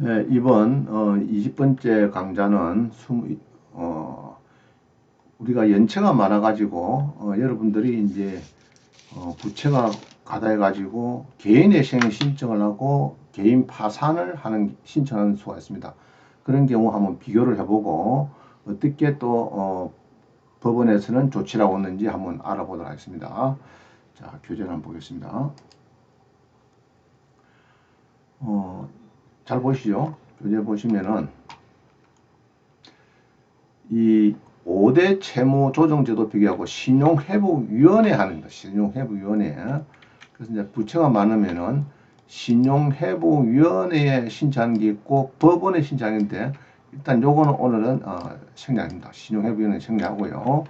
네, 이번 어, 20번째 강좌는 20, 어, 우리가 연체가 많아가지고 어, 여러분들이 이제 어, 부채가 가다해가지고 개인회생 신청을 하고 개인 파산을 하는 신청하는 수가 있습니다. 그런 경우 한번 비교를 해보고 어떻게 또 어, 법원에서는 조치를 하고 있는지 한번 알아보도록 하겠습니다. 자, 교재를 한번 보겠습니다. 어, 잘 보시죠. 교재 보시면은 이 5대 채무 조정 제도 비교하고 신용회복위원회 하는 거, 신용회복위원회. 그래서 이제 부채가 많으면은 신용회복위원회에 신청하는 게 있고 법원에 신청하는데 일단 요거는 오늘은 어, 생략입니다. 신용회복위원회 생략하고요.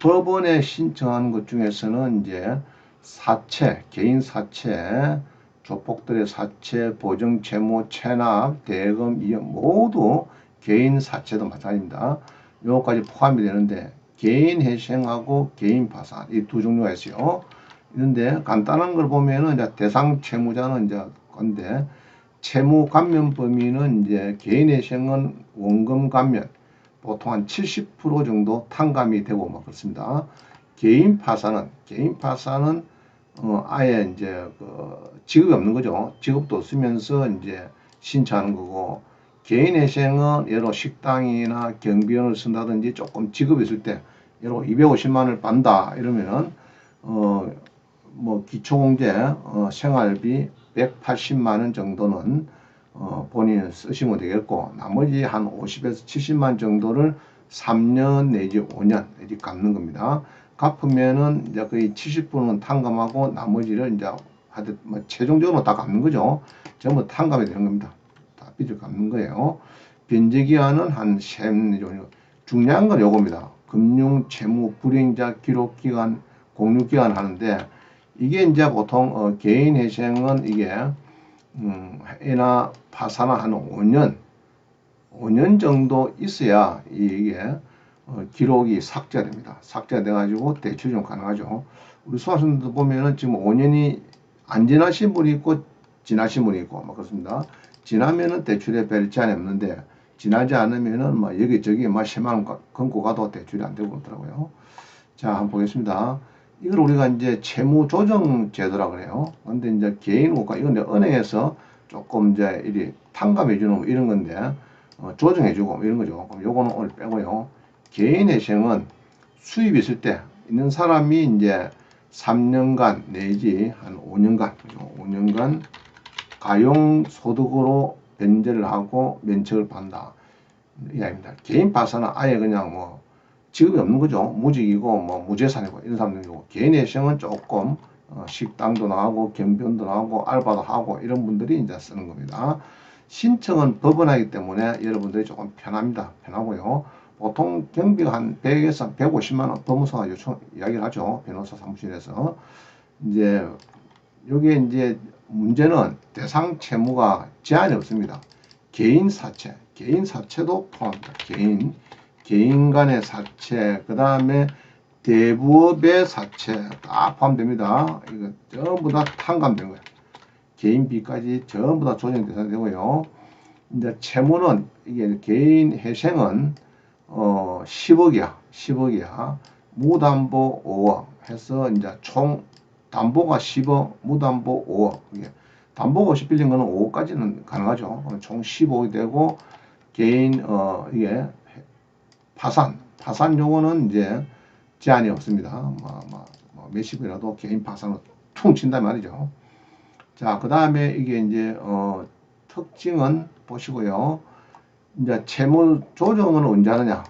법원에 신청하는 것 중에서는 이제 사채, 개인 사채, 조폭들의 사채, 보증, 채무, 체납, 대금, 이용 모두 개인 사채도 마찬가지입니다. 요거까지 포함이 되는데 개인 회생하고 개인 파산 이 두 종류가 있어요. 그런데 간단한 걸 보면은 이제 대상 채무자는 이제 건데 채무 감면 범위는 이제 개인 회생은 원금 감면 보통 한 70% 정도 탕감이 되고 뭐 그렇습니다. 개인 파산은 개인 파산은 어, 아예 이제 그 직업이 없는 거죠. 직업도 없으면서 이제 신청하는 거고 개인 회생은 예로 식당이나 경비원을 쓴다든지 조금 직업이 있을 때 예로 250만 원을 받다 이러면은 어 뭐 기초공제 어, 생활비 180만 원 정도는 어, 본인 쓰시면 되겠고 나머지 한 50에서 70만 정도를 3년 내지 5년 내지 갚는 겁니다. 갚으면은 이제 거의 70%는 탕감하고 나머지를 이제 하여튼 뭐 최종적으로 다 갚는 거죠. 전부 탕감이 되는 겁니다. 다 빚을 갚는 거예요. 변제기한은 한 3년 정도. 중요한 건 요겁니다. 금융, 채무, 불이행자, 기록기간, 공유기간 하는데 이게 이제 보통 어, 개인 회생은 이게 음, 해나 파산화 한 5년 5년 정도 있어야 이게 어, 기록이 삭제됩니다. 삭제돼 가지고 대출 좀 가능하죠. 우리 수학생들 보면은 지금 5년이 안 지나신 분이 있고 지나신 분이 있고 뭐 그렇습니다. 지나면은 대출에 별 제한이 없는데 지나지 않으면은 뭐 여기저기 뭐 10만 원 끊고 가도 대출이 안 되고 그러더라고요. 자, 한번 보겠습니다. 이걸 우리가 이제 채무 조정 제도라 그래요. 근데 이제 개인 호가 이건 이제 은행에서 조금 이제 이리 탕감해 주는 뭐 이런 건데 어, 조정해 주고 뭐 이런 거죠. 그럼 요거는 오늘 빼고요. 개인 회생은 수입 있을 때 있는 사람이 이제 3년간 내지 한 5년간, 5년간 가용 소득으로 변제를 하고 면책을 받는다. 이야기입니다. 개인 파산은 아예 그냥 뭐 직업이 없는 거죠. 무직이고 뭐 무재산이고 이런 사람들이고 개인 회생은 조금 어, 식당도 나가고 경비원도 나가고 알바도 하고 이런 분들이 이제 쓰는 겁니다. 신청은 법원 하기 때문에 여러분들이 조금 편합니다. 편하고요. 보통 경비가 한 100에서 150만 원 법무사가 요청 이야기를 하죠. 변호사 사무실에서. 이제 여기에 이제 문제는 대상 채무가 제한이 없습니다. 개인 사채, 개인 사채도 포함합니다. 개인, 개인 간의 사채, 그 다음에 대부업의 사채 다 포함됩니다. 이거 전부 다 탕감된 거예요. 개인비까지 전부 다 조정 대상이 되고요. 이제 채무는 이게 개인 회생은 어 10억이야. 10억이야. 무담보 5억 해서 이제 총 담보가 10억, 무담보 5억. 이게 담보가 50 빌린 거는 5억까지는 가능하죠. 총 15억이 되고 개인 어 이게 파산, 파산 요거는 이제 제한이 없습니다. 뭐, 뭐, 뭐 몇십이라도 개인 파산으로 퉁 친단 말이죠. 자, 그 다음에 이게 이제 어 특징은 보시고요. 이제 채무 조정은 언제 하느냐?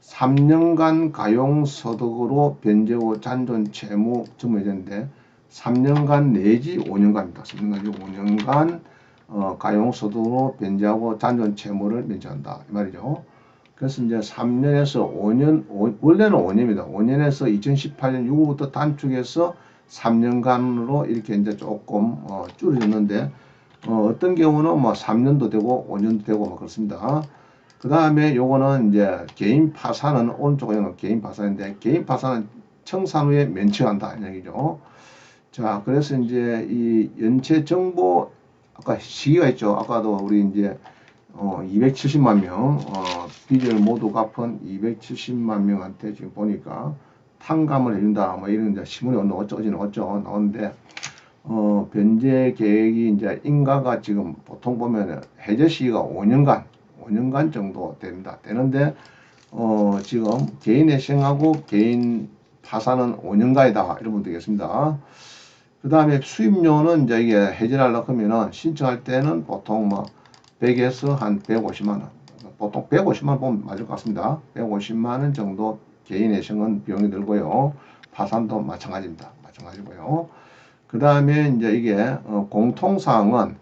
3년간 가용소득으로 변제후 잔존 채무 증명되는데 3년간 내지 5년간입니다. 3년간 5년간 어, 가용소득으로 변제하고 잔존 채무를 면제한다. 이 말이죠. 그래서 이제 3년에서 5년, 오, 원래는 5년입니다. 5년에서 2018년 6월부터 단축해서 3년간으로 이렇게 이제 조금 어, 줄어졌는데 어, 어떤 경우는 뭐 3년도 되고 5년도 되고 뭐 그렇습니다. 그 다음에 요거는 이제 개인 파산은 오른쪽에 개인 파산인데 개인 파산은 청산 후에 면책한다 이 얘기죠. 자, 그래서 이제 이 연체 정보 아까 시기가 있죠. 아까도 우리 이제 어, 270만 명, 어, 빚을 모두 갚은 270만 명한테 지금 보니까 탕감을 해준다. 뭐 이런 이제 신문에 어느 어쩌지는 어쩌 나오는데, 어, 변제 계획이 이제 인가가 지금 보통 보면 해제 시기가 5년간, 5년간 정도 됩니다. 되는데, 어, 지금 개인 회생하고 개인 파산은 5년간이다. 이러면 되겠습니다. 그 다음에 수입료는 이제 이게 해지를 하려고 하면은 신청할 때는 보통 뭐 100에서 한 150만 원. 보통 150만 원 보면 맞을 것 같습니다. 150만 원 정도 개인 회생은 비용이 들고요. 파산도 마찬가지입니다. 마찬가지고요. 그 다음에 이제 이게 어, 공통사항은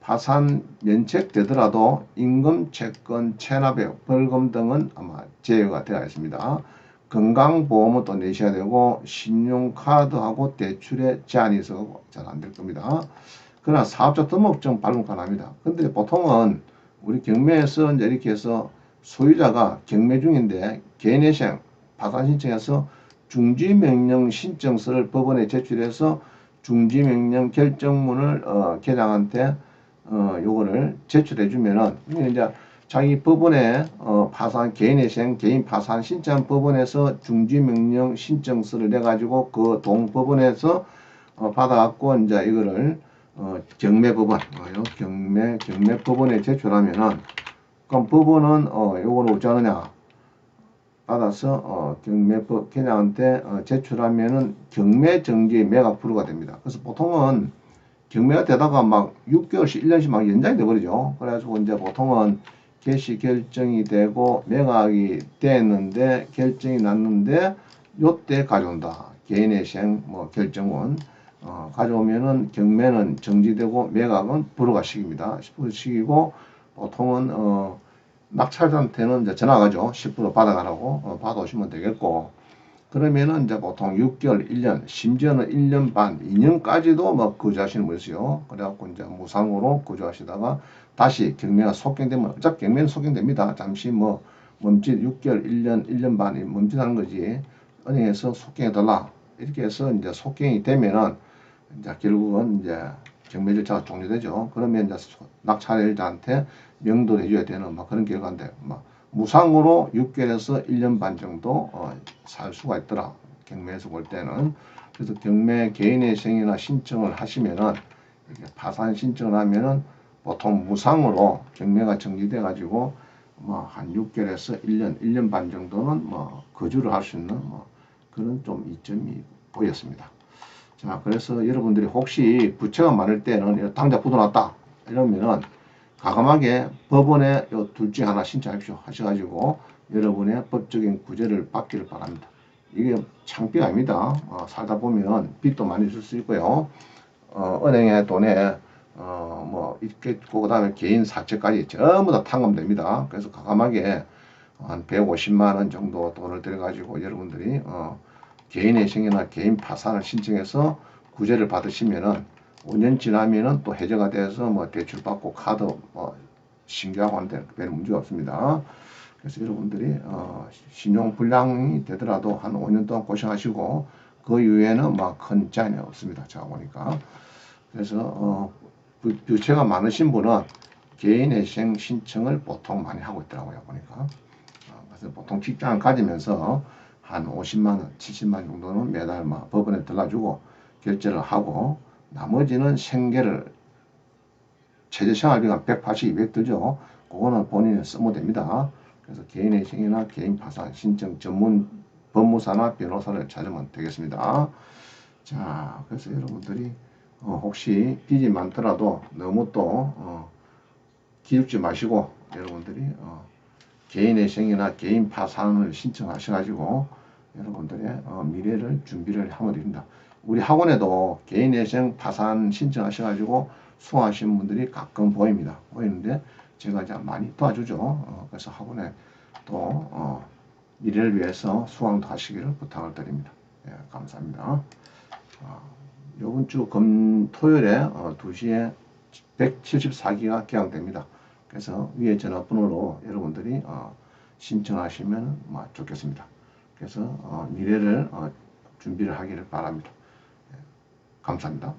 파산 면책되더라도 임금, 채권, 체납액, 벌금 등은 아마 제외가 되어 있습니다. 건강보험은 또 내셔야 되고 신용카드하고 대출에 제한이 있어서 잘 안 될 겁니다. 그러나 사업자 등록증 발급 가능합니다. 근데 보통은 우리 경매에서 이제 이렇게 해서 소유자가 경매 중인데 개인회생 파산 신청해서 중지명령 신청서를 법원에 제출해서 중지 명령 결정문을 어, 계장한테 어, 요거를 제출해 주면은 이제 자기 법원에 어, 파산 개인회생 개인 파산 신청 법원에서 중지 명령 신청서를 내 가지고 그 동법원에서 어, 받아갖고 이제 이거를 어, 경매법원 어, 경매 경매법원에 제출하면은 그럼 법원은 어, 요거를 어쩌느냐 받아서 어, 경매법 개장한테 어, 제출하면은 경매 정지 매각 불허가 됩니다. 그래서 보통은 경매가 되다가 막 6개월씩 1년씩 막 연장이 돼버리죠. 그래가지고 이제 보통은 개시 결정이 되고 매각이 됐는데 결정이 났는데 요때 가져온다. 개인회생 뭐 결정은 어, 가져오면은 경매는 정지되고 매각은 불허가 시킵니다. 10% 시키고 보통은 어, 낙찰자한테는 이제 전화가죠. 10% 받아가라고 어, 받아오시면 되겠고 그러면은 이제 보통 6개월, 1년, 심지어는 1년 반, 2년까지도 뭐 거주하시는 분이 있어요. 그래갖고 이제 무상으로 거주하시다가 다시 경매가 속경되면 어차피 경매는 속경됩니다. 잠시 뭐 멈칫 6개월, 1년, 1년 반이 멈칫하는 거지. 은행에서 속경해달라. 이렇게 해서 이제 속경이 되면은 이제 결국은 이제 경매 절차가 종료되죠. 그러면 이제 낙찰자한테 명도를 해줘야 되는 막 그런 결과인데 막 무상으로 6개월에서 1년 반 정도 어, 살 수가 있더라. 경매에서 볼 때는. 그래서 경매 개인회생이나 신청을 하시면은 이렇게 파산 신청을 하면은 보통 무상으로 경매가 정지돼 가지고 뭐 한 6개월에서 1년, 1년 반 정도는 뭐 거주를 할 수 있는 뭐 그런 좀 이점이 보였습니다. 자, 그래서 여러분들이 혹시 부채가 많을 때는 당장 붙어놨다 이러면은 가감하게 법원에 둘 중에 하나 신청하십시오 하셔가지고 여러분의 법적인 구제를 받기를 바랍니다. 이게 창피가 아닙니다. 어, 살다 보면 빚도 많이 줄 수 있고요. 어, 은행에 돈에 어, 뭐 이렇게 있고 그 다음에 개인 사채까지 전부 다 탕감됩니다. 그래서 가감하게 한 150만 원 정도 돈을 들여가지고 여러분들이 어, 개인 회생이나 개인 파산을 신청해서 구제를 받으시면은 5년 지나면은 또 해제가 돼서 뭐 대출 받고 카드 뭐 신규하고 하는데 별 문제가 없습니다. 그래서 여러분들이 어, 신용 불량이 되더라도 한 5년 동안 고생하시고 그 이후에는 막큰 제한이 없습니다. 제가 보니까 그래서 어, 부채가 많으신 분은 개인 회생 신청을 보통 많이 하고 있더라고요 보니까 어, 그래서 보통 직장을 가지면서 한 50만 원, 70만 원 정도는 매달 막 법원에 들어가지고 결제를 하고 나머지는 생계를 최저 생활비가 180, 200 들죠. 그거는 본인이 쓰면 됩니다. 그래서 개인의 생이나 개인 파산 신청 전문 법무사나 변호사를 찾으면 되겠습니다. 자, 그래서 여러분들이 어, 혹시 빚이 많더라도 너무 또 어, 기죽지 마시고 여러분들이 어, 개인의 생이나 개인 파산을 신청하셔가지고 여러분들의 어, 미래를 준비를 하면 됩니다. 우리 학원에도 개인 예생 파산 신청하셔가지고 수강하시는 분들이 가끔 보입니다. 보이는데 제가 이제 많이 도와주죠. 어, 그래서 학원에 또 어, 미래를 위해서 수강도 하시기를 부탁을 드립니다. 예, 감사합니다. 어, 이번 주 금, 토요일에 어, 2시에 174기가 개강됩니다. 그래서 위에 전화번호로 여러분들이 어, 신청하시면 뭐, 좋겠습니다. 그래서 어, 미래를 어, 준비를 하기를 바랍니다. 예, 감사합니다.